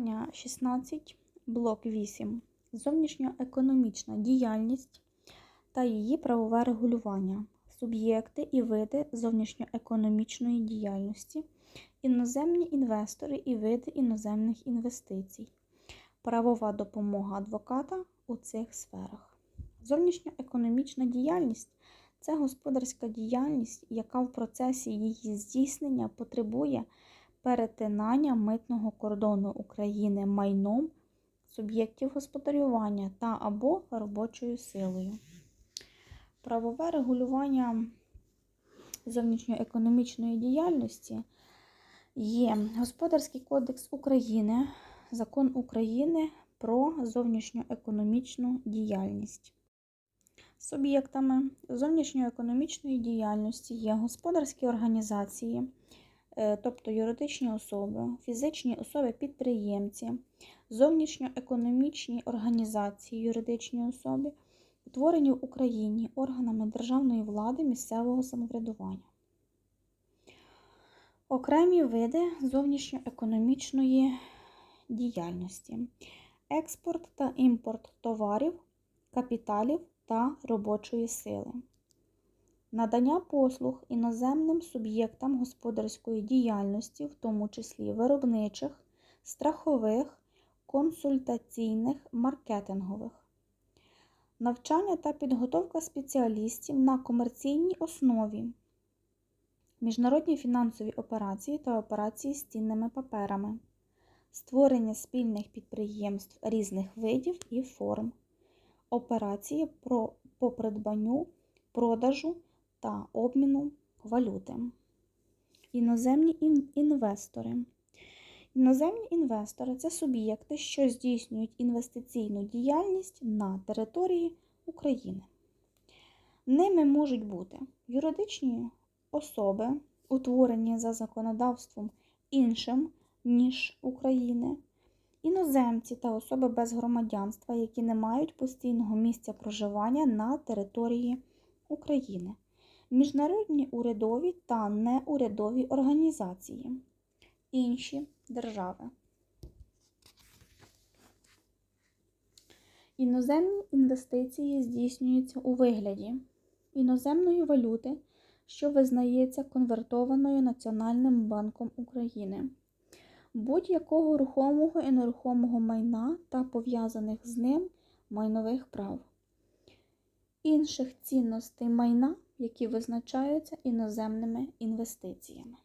Завдання 16, блок 8. Зовнішньоекономічна діяльність та її правове регулювання, суб'єкти і види зовнішньоекономічної діяльності, іноземні інвестори і види іноземних інвестицій, правова допомога адвоката у цих сферах. Зовнішньоекономічна діяльність це господарська діяльність, яка в процесі її здійснення потребує перетинання митного кордону України майном суб'єктів господарювання та або робочою силою. Правове регулювання зовнішньоекономічної діяльності є Господарський кодекс України, Закон України про зовнішньоекономічну діяльність. Суб'єктами зовнішньоекономічної діяльності є господарські організації, тобто юридичні особи, фізичні особи-підприємці, зовнішньоекономічні організації, юридичні особи, утворені в Україні органами державної влади місцевого самоврядування. Окремі види зовнішньоекономічної діяльності, експорт та імпорт товарів, капіталів та робочої сили. Надання послуг іноземним суб'єктам господарської діяльності, в тому числі виробничих, страхових, консультаційних, маркетингових. Навчання та підготовка спеціалістів на комерційній основі, міжнародні фінансові операції та операції з цінними паперами, створення спільних підприємств різних видів і форм, операції по придбанню, продажу та обміну валюти. Іноземні інвестори. Іноземні інвестори це суб'єкти, що здійснюють інвестиційну діяльність на території України. Ними можуть бути юридичні особи, утворені за законодавством іншим, ніж України, іноземці та особи без громадянства, які не мають постійного місця проживання на території України, міжнародні урядові та неурядові організації, інші держави. Іноземні інвестиції здійснюються у вигляді іноземної валюти, що визнається конвертованою Національним банком України, будь-якого рухомого і нерухомого майна та пов'язаних з ним майнових прав, інших цінностей майна, які визначаються іноземними інвестиціями.